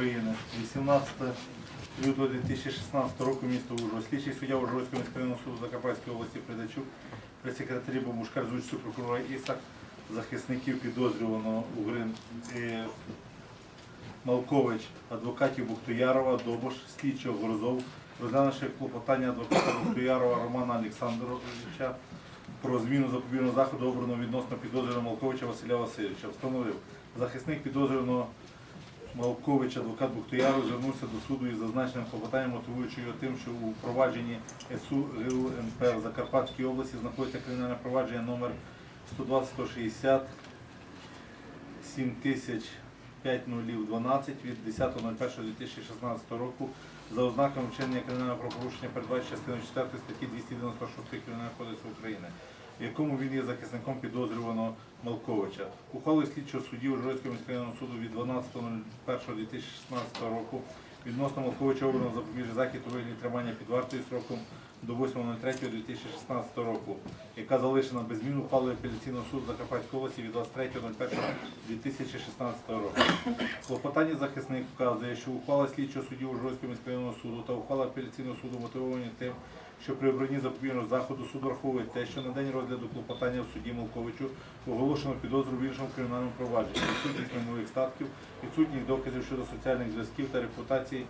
України, 18 лютого 2016 року, місто Ужгород. Слідчий суддя Ужгородського міськрайонного суду Закарпатської області Придачук, при секретарі Бабушкар з участю прокурора Ісак, захисників підозрюваного Угрин е, Малкович, адвокатів Бухтоярова, Добош, слідчого Горозов, розглянувши клопотання адвоката Бухтоярова Романа Олександровича про зміну запобіжного заходу обраного відносно підозрюваного Малковича Василя Васильовича. Встановив, захисник підозрюваного Малкович, адвокат Бухтояров, звернувся до суду із зазначеним клопотанням, мотивуючи його тим, що у провадженні СУ ГУ НП в Закарпатській області знаходиться кримінальне провадження номер 120-160 705012 від 10.01.2016 року за ознаками вчинення кримінального правопорушення передбачення частиною 4 статті 296 Кримінального кодексу України, в якому він є захисником підозрюваного Малковича. Ухвалою слідчого судді Ужгородського міськрайонного суду від 12.01.2016 року відносно Малковича обрано запобіжний захід у вигляді тримання під вартою сроком до 8.03.2016 року, яка залишена без змін ухвалою апеляційного суду Закарпатської області від 23.01.2016 року. Клопотання захисник вказує, що ухвала слідчого судді Ужгородського міськрайонного суду та ухвала апеляційного суду мотивовані тим, що при обранні запобіжного заходу суд враховує те, що на день розгляду клопотання в суді Малковичу оголошено підозру в іншому кримінальному провадженні, відсутність майнових статків, відсутність доказів щодо соціальних зв'язків та репутації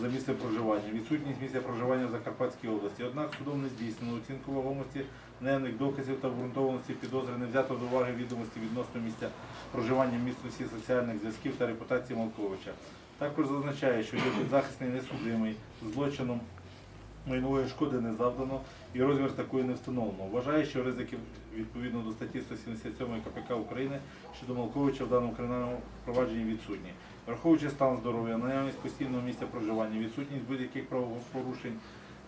за місце проживання, відсутність місця проживання в Закарпатській області. Однак судом не здійснено оцінку вагомості наявних доказів та обґрунтованості підозри не взято до уваги відомості відносно місця проживання місцевості соціальних зв'язків та репутації Малковича. Також зазначає, що є підзахисний несудимий злочином майнової шкоди не завдано і розмір такої не встановлено. Вважає, що ризики відповідно до статті 177 КПК України щодо Малковича в даному кримінальному провадженні відсутні. Враховуючи стан здоров'я, наявність постійного місця проживання, відсутність будь-яких правопорушень,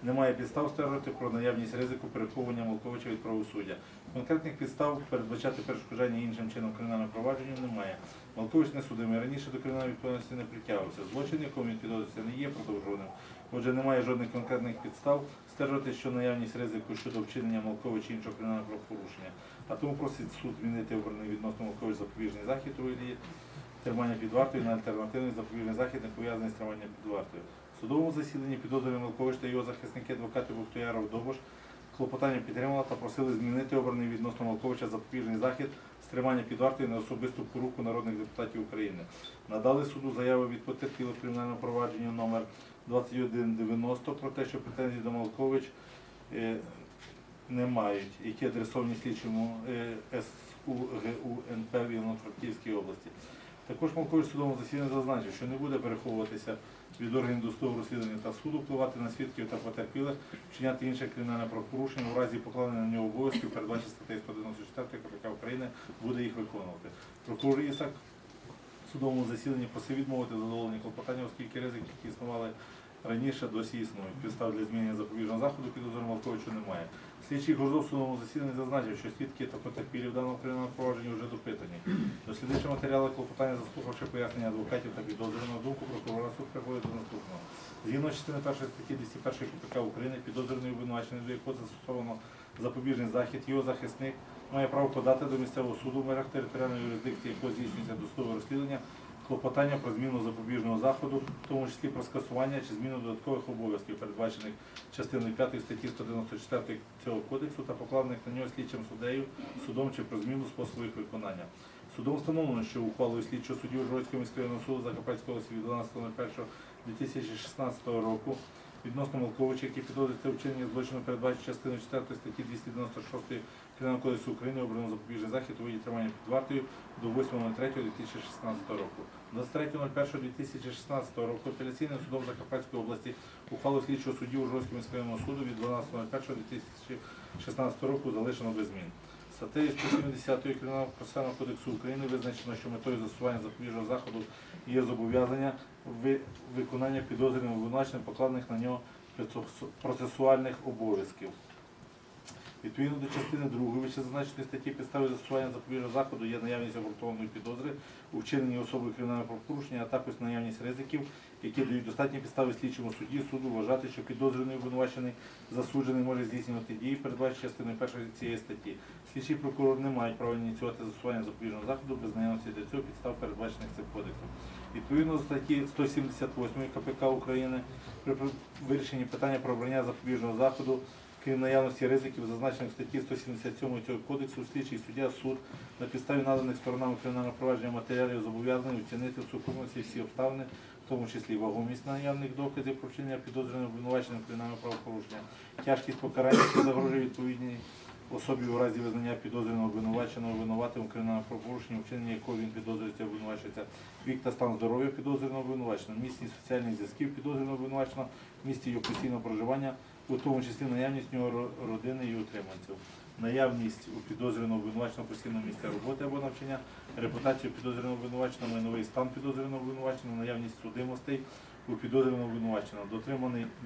немає підстав стверджувати про наявність ризику переховування Малковича від правосуддя. Конкретних підстав передбачати перешкоджання іншим чином кримінального провадженню немає. Малкович не судимий. Раніше до кримінальної відповідальності не притягувався. Злочин, якому він підозрюється, не є продовжуваним. Отже, немає жодних конкретних підстав стверджувати, що наявність ризику щодо вчинення Малковича іншого кримінального правопорушення. А тому просить суд змінити обраний відносно Малкович запобіжний захід у вигляді тримання під вартою на альтернативний запобіжний захід, не пов'язаний з триманням під вартою. Судовому засіданні підозрюваний Малкович та його захисники адвокати Бухтояров Добош клопотання підтримала та просили змінити обраний відносно Малковича запобіжний захід з тримання під вартою на особисту поруку народних депутатів України. Надали суду заяву від потерпілих кримінального провадження номер 2190 про те, що претензій до Малкович е, не мають, які адресовані слідчому е, СУГУ НП в Івано-Франківській області. Також Малкович судовому засіданні зазначив, що не буде переховуватися від органів досудового розслідування та суду, впливати на свідків та потерпілих, вчиняти інше кримінальне правопорушення у разі покладення на нього обов'язків, передбачені статтею 194 КПК України, буде їх виконувати. Прокурор Ісак в судовому засіданні просив відмовити задоволення клопотання, оскільки ризики, які існували раніше, досі існують. Підстав для змінення запобіжного заходу підозрюваного Малковичу немає. Слідчий Горзов в судовому засіданні зазначив, що свідки та потерпілі в даному кримінальному провадженні вже допитані. Дослідивши матеріали клопотання, заслухавши пояснення адвокатів та підозрюваного думку прокурора суд приходить до наступного. Згідно з частини 1 статті 201 КПК України, підозрюваний обвинувачений, до якого застосовано запобіжний захід, його захисник має право подати до місцевого суду в мерах територіальної юрисдикції, якого здійснюється досудове розслідування, клопотання про зміну запобіжного заходу, в тому числі про скасування чи зміну додаткових обов'язків, передбачених частиною 5 статті 194 цього кодексу та покладених на нього слідчим суддею, судом чи про зміну способу їх виконання. Судом встановлено, що ухвалою слідчого судді Ужгородського міськрайонного суду Закарпатського від 12.01.2016 року відносно Малковича, який підозрюється у вчиненні злочину передбачить частиною 4 статті 296 Кримінального кодексу України обрано запобіжний захід у виді тримання під вартою до 8.03.2016 року. 23.01.2016 року апеляційним судом Закарпатської області ухвалу слідчого судді Ужгородського міськрайонного суду від 12.01.2016 року залишено без змін. Статтею 170 Кримінального процесуального кодексу України визначено, що метою застосування запобіжного заходу є зобов'язання виконання підозрюваним обвинуваченим покладених на нього процесуальних обов'язків. Відповідно до частини 2 вищезазначеної статті підстави застосування запобіжного заходу є наявність обґрунтованої підозри у вчиненні особою кримінального правопорушення, а також наявність ризиків, які дають достатні підстави слідчому судді суду вважати, що підозрюваний обвинувачений засуджений може здійснювати дії, передбачені частиною першої цієї статті. Слідчий прокурор не мають права ініціювати застосування запобіжного заходу без наявності для цього підстав, передбачених цим кодексом. Відповідно до статті 178 КПК України при вирішенні питання про обрання запобіжного заходу, крім наявності ризиків, зазначених в статті 177 цього кодексу, слідчий суддя суд на підставі наданих сторонами кримінального провадження матеріалів зобов'язаний оцінити в сукупності всі обставини, в тому числі вагомість наявних доказів про вчинення підозрюваного обвинуваченням кримінального правопорушення, тяжкість покарання, що загрожує відповідній особі у разі визнання підозрюваного обвинуваченого винуватим кримінальному правопорушенні, вчинення якого він підозрюється обвинувачується, вік та стан здоров'я підозрюваного обвинуваченого, місці соціальних зв'язків підозрюваного обвинуваченого, місці його постійного проживання, у тому числі наявність нього родини і утриманців, наявність у підозрюваного обвинуваченого постійного місця роботи або навчання, репутацію підозрюваного обвинуваченого, майновий стан підозрюваного обвинуваченого, наявність судимостей у підозрюваного обвинуваченого,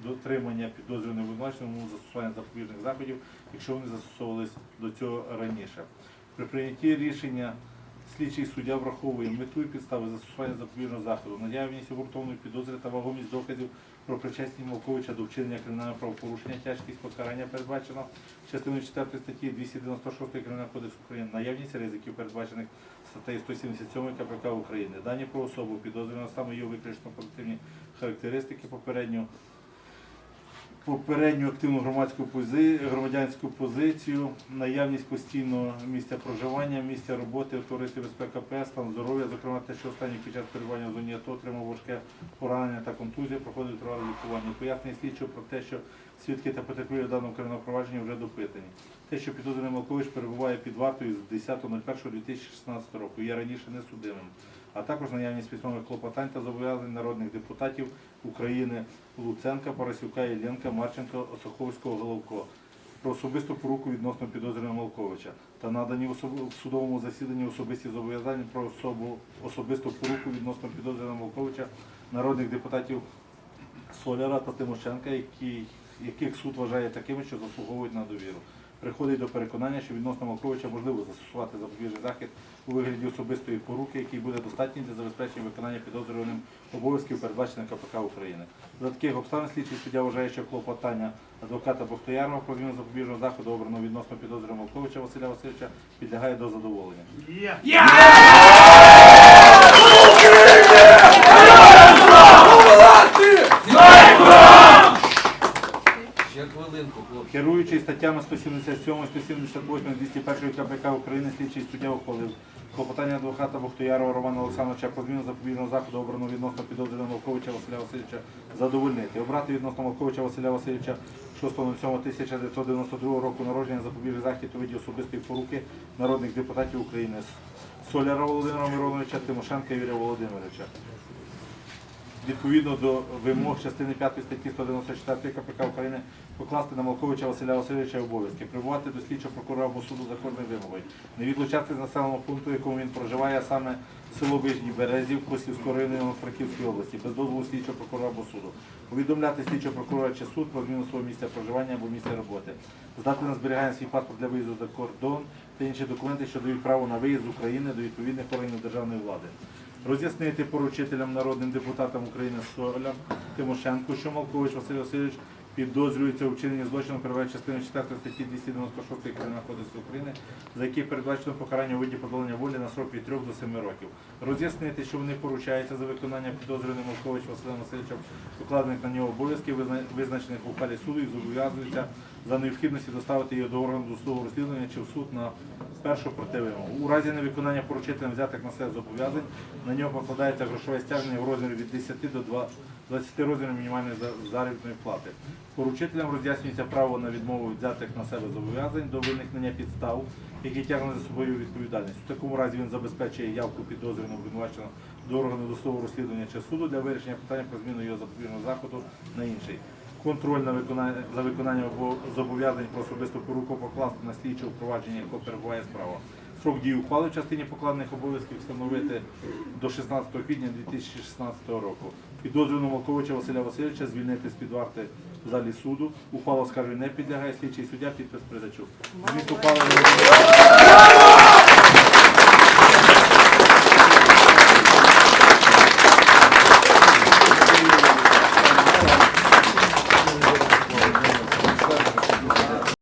дотримання підозрюваного обвинуваченого застосування запобіжних заходів, якщо вони застосовувались до цього раніше. При прийнятті рішення слідчий суддя враховує мету і підстави застосування запобіжного заходу, наявність обґрунтованої підозри та вагомість доказів про причесність Малковича до вчинення кримінального правопорушення, тяжкість покарання передбачено частиною 4 статті 296 Кримінального кодексу України, наявність ризиків, передбачених статтею 177 КПК України, дані про особу підозрювано саме її виключно позитивні характеристики попередньо попередню активну громадську пози, громадянську позицію, наявність постійного місця проживання, місця роботи, товаристві безпека ПС, стан здоров'я, зокрема те, що останній під час перебування в зоні АТО отримав важке поранення та контузію, проходить тривале лікування. Пояснення слідчого про те, що свідки та потерпілі в даному провадженні вже допитані. Те, що підозрюваний Малкович перебуває під вартою з 10.01.2016 року, є раніше несудимим а також наявність письмових клопотань та зобов'язань народних депутатів України Луценка, Парасюка, Єленка, Марченко, Осуховського, Головко про особисту поруку відносно підозрюваного Малковича та надані в судовому засіданні особисті зобов'язання про особу особисту поруку відносно підозрюваного Малковича народних депутатів Соляра та Тимошенка, які, яких суд вважає такими, що заслуговують на довіру. Приходить до переконання, що відносно Малковича можливо застосувати запобіжний захід у вигляді особистої поруки, який буде достатній для забезпечення виконання підозрюваним обов'язків, передбачених КПК України. За таких обставин слідчий суддя вважає, що клопотання адвоката Бохтоярова про зміну запобіжного заходу обраного відносно підозрюваного Малковича Василя Васильовича підлягає до задоволення. Хлопці. Керуючий статтями 177, 178, 201 КПК України, слідчий суддя ухвалив клопотання адвоката Бухтоярова Романа Олександровича про зміну запобіжного заходу обраного відносно підозрюваного Малковича Василя Васильовича задовольнити. Обрати відносно Малковича Василя Васильовича 6.07.1992 року народження запобіжний захід у виді особистої поруки народних депутатів України. Соляра Володимира Мироновича, Тимошенка Юрія Володимировича. Відповідно до вимог частини 5 статті 194 КПК України покласти на Малковича Василя Васильовича обов'язки, прибувати до слідчого прокурора або суду за кожною вимогою, не відлучати з населеного пункту, в якому він проживає, а саме село Вижній Березів, Косівського району Франківської області, без дозволу слідчого прокурора або суду. Повідомляти слідчого прокурора чи суд про зміну свого місця проживання або місця роботи, здати на зберігання свій паспорт для виїзду за кордон та інші документи, що дають право на виїзд з України до відповідних органів державної влади. Роз'яснити поручителям народним депутатам України Солям Тимошенко, що Малкович Василь Васильович підозрюється у вчиненні злочину перебуває частиною 4 статті 296 Кримінального кодексу України, за які передбачено покарання у виді позбавлення волі на срок від 3 до 7 років. Роз'яснити, що вони поручаються за виконання підозрюваним Малкович Василем Васильовичем покладених на нього обов'язків, визначених у ухвалі суду, і зобов'язуються за необхідності доставити її до органу досудового розслідування чи в суд на першу противимогу. У разі невиконання поручителем взятих на себе зобов'язань на нього покладається грошове стягнення в розмірі від 10 до 20 розмірів мінімальної заробітної плати. Поручителям роз'яснюється право на відмову від взятих на себе зобов'язань до виникнення підстав, які тягнуть за собою відповідальність. У такому разі він забезпечує явку підозрюваного обвинуваченого до органу досудового розслідування чи суду для вирішення питання про зміну його запобіжного заходу на інший. Контроль на виконання за виконанням зобов'язань про особисту поруку покласти на слідче впровадження, яке перебуває справа. Срок дії ухвали в частині покладених обов'язків встановити до 16 квітня 2016 року. Підозрюваного Малковича Василя Васильовича звільнити з-під варти в залі суду. Ухвала скарги не підлягає. Слідчий суддя підпис передачу. Зміст ухвали